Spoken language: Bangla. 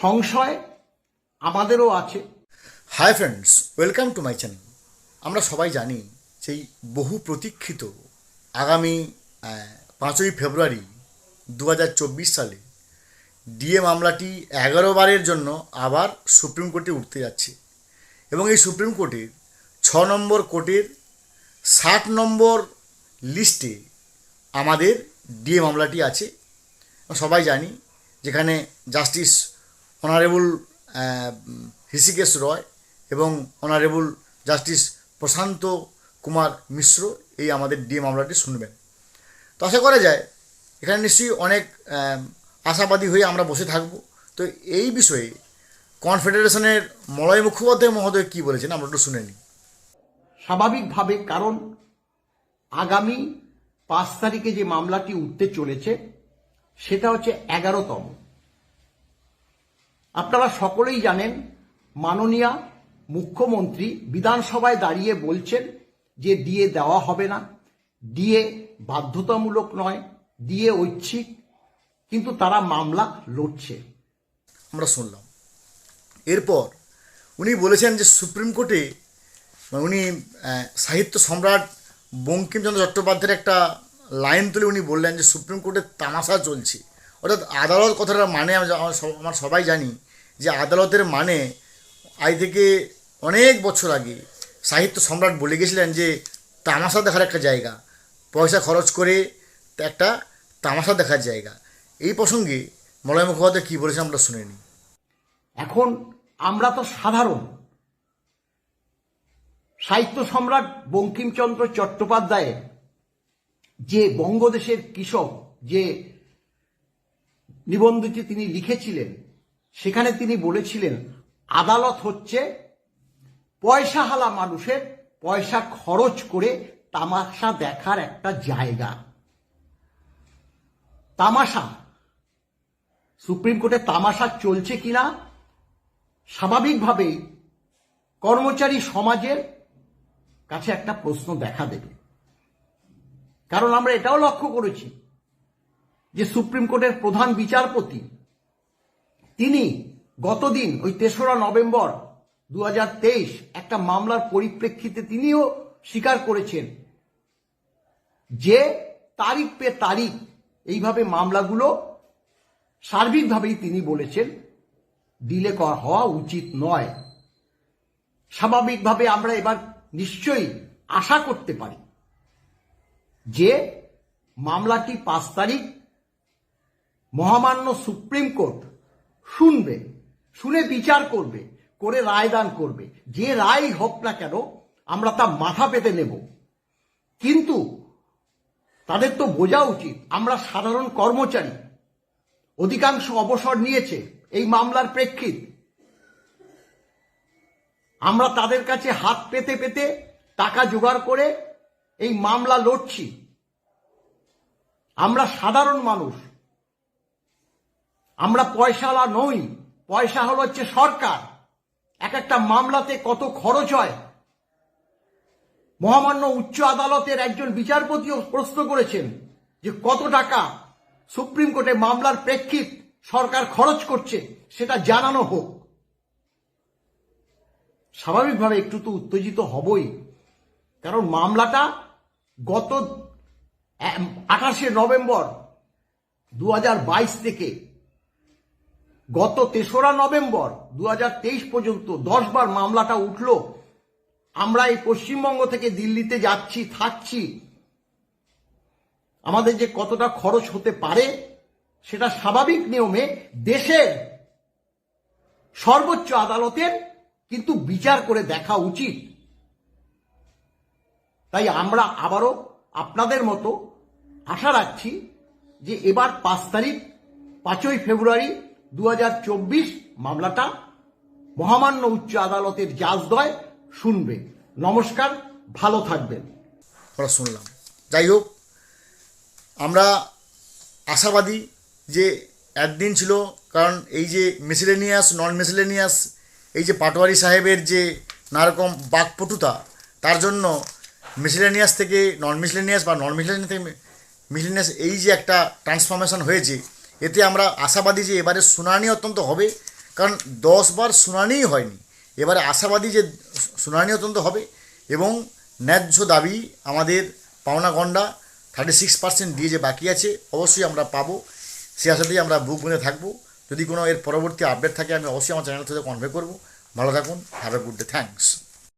সংশয় আমাদেরও আছে। Hi friends welcome to my channel আমরা সবাই জানি সেই বহু প্রতীক্ষিত আগামী পাঁচই ফেব্রুয়ারি দু হাজার চব্বিশ সালে ডিএ মামলাটি এগারো বারের জন্য আবার সুপ্রিম কোর্টে উঠতে যাচ্ছে এবং এই সুপ্রিম কোর্টের ছ নম্বর কোর্টের ষাট নম্বর লিস্টে আমাদের ডিএ মামলাটি আছে। সবাই জানি যেখানে জাস্টিস অনারেবল হৃষিকেশ রয় এবং অনারেবল জাস্টিস প্রশান্ত কুমার মিশ্র এই আমাদের ডিএ মামলাটি শুনবেন। তো আশা করা যায়, এখানে নিশ্চয়ই অনেক আশাবাদী হয়ে আমরা বসে থাকব। তো এই বিষয়ে কনফেডারেশনের মলয় মুখোপাধ্যায় মহোদয় কী বলেছেন আমরা একটু শুনে নিই। স্বাভাবিকভাবে কারণ আগামী পাঁচ তারিখে যে মামলাটি উঠতে চলেছে, সেটা হচ্ছে এগারোতম। আপনারা সকলেই জানেন মাননীয়া মুখ্যমন্ত্রী বিধানসভায় দাঁড়িয়ে বলছেন যে ডিএ দেওয়া হবে না। ডিএ বাধ্যতামূলক নয়, ডিএ ঐচ্ছিক, কিন্তু তারা মামলা লড়ছে। আমরা শুনলাম। এরপর উনি বলেছেন যে সুপ্রিম কোর্টে মানে উনি সাহিত্য সম্রাট বঙ্কিমচন্দ্র চট্টোপাধ্যায়ের একটা লাইন তুলে উনি বললেন যে সুপ্রিম কোর্টে তামাশা চলছে। অর্থাৎ আদালত কথাটার মানে আমরা সবাই জানি যে আদালতের মানে আজ থেকে অনেক বছর আগে সাহিত্য সম্রাট বলে গেছিলেন যে তামাশা দেখার একটা জায়গা, পয়সা খরচ করে একটা তামাশা দেখার জায়গা। এই প্রসঙ্গে মলয় মুখোপাধ্যায় কী বলেছেন আমরা শুনে নিই। এখন আমরা তো সাধারণ। সাহিত্য সম্রাট বঙ্কিমচন্দ্র চট্টোপাধ্যায়ের যে বঙ্গদেশের কৃষক যে নিবন্ধটি তিনি লিখেছিলেন সেখানে তিনি বলেছিলেন, আদালত হচ্ছে পয়সাহালা মানুষের, পয়সা খরচ করে তামাশা দেখার একটা জায়গা। তামাশা, সুপ্রিম কোর্টে তামাশা চলছে কিনা? স্বাভাবিকভাবেই কর্মচারী সমাজের কাছে একটা প্রশ্ন দেখা দেবে। কারণ আমরা এটাও লক্ষ্য করেছি যে সুপ্রিম কোর্টের প্রধান বিচারপতি তিনি গতদিন ওই তেসরা নভেম্বর দু হাজার তেইশ একটা মামলার পরিপ্রেক্ষিতে তিনিও স্বীকার করেছেন যে তারিখ পে তারিখ এইভাবে মামলাগুলো সার্বিকভাবেই তিনি বলেছেন, ডিলে করা, হওয়া উচিত নয়। স্বাভাবিকভাবে আমরা এবার নিশ্চয়ই আশা করতে পারি যে মামলাটি পাঁচ তারিখ মহামান্য সুপ্রিম কোর্ট শুনবে, শুনে বিচার করবে, করে রায়দান করবে। যে রায় হোক না কেন, আমরা তা মাথা পেতে নেব। কিন্তু তাদের তো বোঝা উচিত, আমরা সাধারণ কর্মচারী। অধিকাংশ অবসর নিয়েছে এই মামলার প্রেক্ষিত। আমরা তাদের কাছে হাত পেতে পেতে টাকা জোগাড় করে এই মামলা লড়ছি। আমরা সাধারণ মানুষ আমরা পয়সাওয়ালা নই, পয়সা হলো হচ্ছে সরকার। এক একটা মামলাতে কত খরচ হয়। মহামান্য উচ্চ আদালতের একজন বিচারপতিও প্রশ্ন করেছেন যে কত টাকা সুপ্রিম কোর্টে মামলার প্রেক্ষিত সরকার খরচ করছে, সেটা জানানো হোক। স্বাভাবিকভাবে একটু তো উত্তেজিত হবই, কারণ মামলাটা গত আঠাশে নভেম্বর দু হাজার বাইশ থেকে গত তেসরা নভেম্বর দু হাজার তেইশ পর্যন্ত দশ বার মামলাটা উঠল। আমরা এই পশ্চিমবঙ্গ থেকে দিল্লিতে যাচ্ছি, থাকছি। আমাদের যে কতটা খরচ হতে পারে, সেটা স্বাভাবিক নিয়মে দেশের সর্বোচ্চ আদালতের কিন্তু বিচার করে দেখা উচিত। তাই আমরা আবারও আপনাদের মতো আশা রাখছি যে এবার পাঁচ তারিখ, পাঁচই ফেব্রুয়ারি দু হাজার চব্বিশ মামলাটা মহামান্য উচ্চ আদালতের জাজদয় শুনবে। নমস্কার, ভালো থাকবেন। আমরা শুনলাম। যাই হোক, আমরা আশাবাদী যে একদিন ছিল, কারণ এই যে মিসেলেনিয়াস নন মিসেলেনিয়াস এই যে পাটোয়ারি সাহেবের যে নানারকম বাকপটুতা, তার জন্য মিসেলেনিয়াস থেকে নন মিসেলেনিয়াস বা নন মিসেলেনিয়াস থেকে মিসেলেনিয়াস এই যে একটা ট্রান্সফরমেশন হয়েছে এতে আমরা আশাবাদী যে এবারে শুনানি অত্যন্ত হবে, কারণ দশবার শুনানিই হয়নি। এবারে আশাবাদী যে শুনানি অত্যন্ত হবে এবং ন্যায্য দাবি আমাদের পাওনা গন্ডা থার্টি সিক্স পার্সেন্ট দিয়ে যে বাকি আছে, অবশ্যই আমরা পাবো। সে আশাতেই আমরা বুক বেঁধে থাকব। যদি কোনো এর পরবর্তী আপডেট থাকে, আমি অবশ্যই আমার চ্যানেল থেকে কনভে করব। ভালো থাকুন have a good day thanks